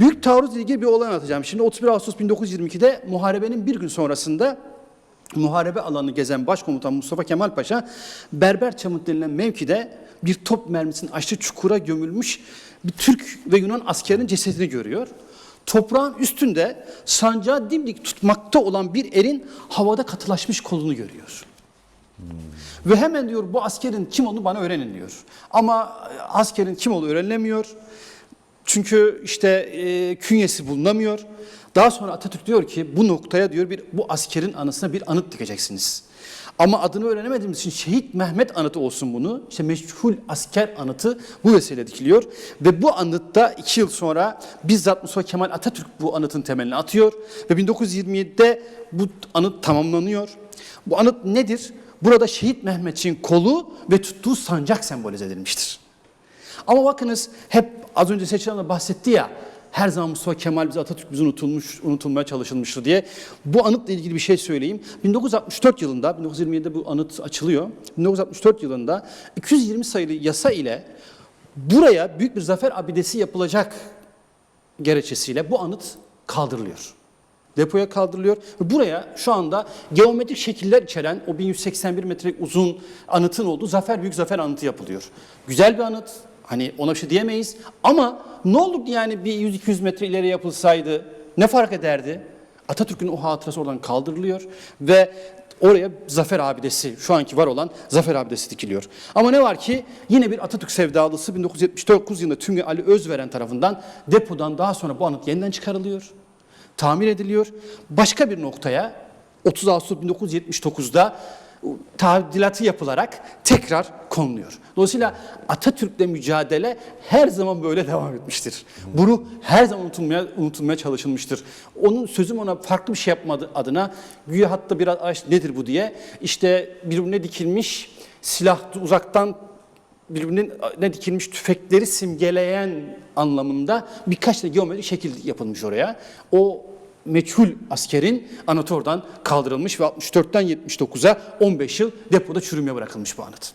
Büyük taarruzla ilgili bir olay anlatacağım. Şimdi 31 Ağustos 1922'de muharebenin bir gün sonrasında muharebe alanını gezen Başkomutan Mustafa Kemal Paşa Berberçamut denilen mevkide bir top mermisinin açtığı çukura gömülmüş bir Türk ve Yunan askerinin cesedini görüyor. Toprağın üstünde sancağı dimdik tutmakta olan bir erin havada katılaşmış kolunu görüyor. Ve hemen diyor bu askerin kim olduğunu bana öğrenin diyor. Ama askerin kim olduğu öğrenilemiyor. Çünkü işte e, künyesi bulunamıyor. Daha sonra Atatürk diyor ki bu noktaya diyor bir bu askerin anısına bir anıt dikeceksiniz. Ama adını öğrenemediğimiz için Şehit Mehmet anıtı olsun bunu. İşte meşhul asker anıtı bu vesileyle dikiliyor. Ve bu anıtta iki yıl sonra bizzat Mustafa Kemal Atatürk bu anıtın temelini atıyor. Ve 1927'de bu anıt tamamlanıyor. Bu anıt nedir? Burada Şehit Mehmetçiğin kolu ve tuttuğu sancak sembolize edilmiştir. Ama bakınız hep az önce da bahsetti ya her zaman Mustafa Kemal bize Atatürk bize unutulmuş, unutulmaya çalışılmıştır diye. Bu anıtla ilgili bir şey söyleyeyim. 1964 yılında, 1927'de bu anıt açılıyor. 1964 yılında 220 sayılı yasa ile buraya büyük bir zafer abidesi yapılacak gerekçesiyle bu anıt kaldırılıyor. Depoya kaldırılıyor buraya şu anda geometrik şekiller içeren o 1181 metre uzun anıtın olduğu Zafer Büyük Zafer Anıtı yapılıyor. Güzel bir anıt. Hani ona bir şey diyemeyiz ama ne olurdu yani bir 100-200 metre ileri yapılsaydı ne fark ederdi? Atatürk'ün o hatırası oradan kaldırılıyor ve oraya Zafer Abidesi, şu anki var olan Zafer Abidesi dikiliyor. Ama ne var ki yine bir Atatürk sevdalısı 1979 yılında Tümge Ali Özveren tarafından depodan daha sonra bu anıt yeniden çıkarılıyor tamir ediliyor. Başka bir noktaya 30 Ağustos 1979'da tadilatı yapılarak tekrar konuluyor. Dolayısıyla Atatürk'le mücadele her zaman böyle devam etmiştir. Bunu her zaman unutulmaya, unutulmaya çalışılmıştır. Onun sözüm ona farklı bir şey yapmadı adına güya hatta biraz "Ay, nedir bu diye işte birbirine dikilmiş silah uzaktan birbirinin ne dikilmiş tüfekleri simgeleyen anlamında birkaç da geometrik şekil yapılmış oraya. O meçhul askerin anıtı oradan kaldırılmış ve 64'ten 79'a 15 yıl depoda çürümeye bırakılmış bu anıt.